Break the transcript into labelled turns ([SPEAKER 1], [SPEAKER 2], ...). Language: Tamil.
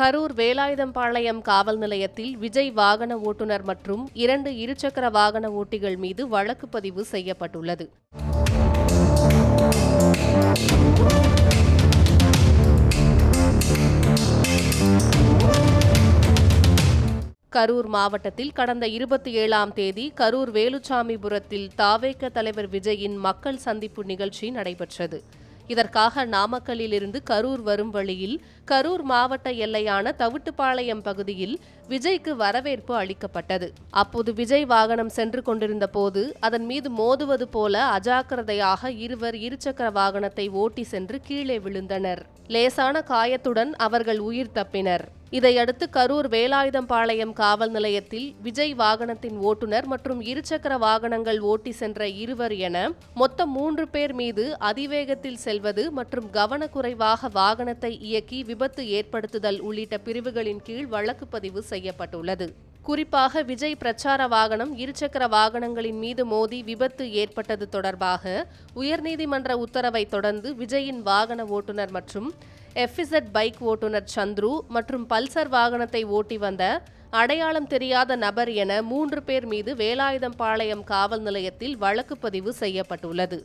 [SPEAKER 1] கரூர் வேலாயுதம்பாளையம் காவல் நிலையத்தில் விஜய் வாகன ஓட்டுநர் மற்றும் இரண்டு இருசக்கர வாகன ஓட்டிகள் மீது வழக்கு பதிவு செய்யப்பட்டுள்ளது. கரூர் மாவட்டத்தில் கடந்த இருபத்தி ஏழாம் தேதி கரூர் வேலுச்சாமிபுரத்தில் தாவேக்க தலைவர் விஜயின் மக்கள் சந்திப்பு நிகழ்ச்சி நடைபெற்றது. இதற்காக நாமக்கல்லிலிருந்து கரூர் வரும் வழியில் கரூர் மாவட்ட எல்லையான தவிட்டுப்பாளையம் பகுதியில் விஜய்க்கு வரவேற்பு அளிக்கப்பட்டது. அப்போது விஜய் வாகனம் சென்று கொண்டிருந்த போது அதன் மீது மோதுவது போல அஜாக்கிரதையாக இருவர் இருசக்கர வாகனத்தை ஓட்டி சென்று கீழே விழுந்தனர். லேசான காயத்துடன் அவர்கள் உயிர் தப்பினர். இதையடுத்து கரூர் வேலாயுதம்பாளையம் காவல் நிலையத்தில் விஜய் வாகனத்தின் ஓட்டுநர் மற்றும் இருசக்கர வாகனங்கள் ஓட்டி சென்ற இருவர் என மொத்தம் மூன்று பேர் மீது அதிவேகத்தில் செல்வது மற்றும் கவனக்குறைவாக வாகனத்தை இயக்கி விபத்து விபத்து ஏற்படுத்துதல் உள்ளிட்ட பிரிவுகளின் கீழ் வழக்கு பதிவு செய்யப்பட்டுள்ளது. குறிப்பாக விஜய் பிரச்சார வாகனம் இருசக்கர வாகனங்களின் மீது மோதி விபத்து ஏற்பட்டது தொடர்பாக உயர்நீதிமன்ற உத்தரவை தொடர்ந்து விஜயின் வாகன ஓட்டுநர் மற்றும் எஃப்இசட் பைக் ஓட்டுநர் சந்துரு மற்றும் பல்சர் வாகனத்தை ஓட்டி வந்த அடையாளம் தெரியாத நபர் என மூன்று பேர் மீது வேலாயுதம்பாளையம் காவல் நிலையத்தில் வழக்கு பதிவு செய்யப்பட்டுள்ளது.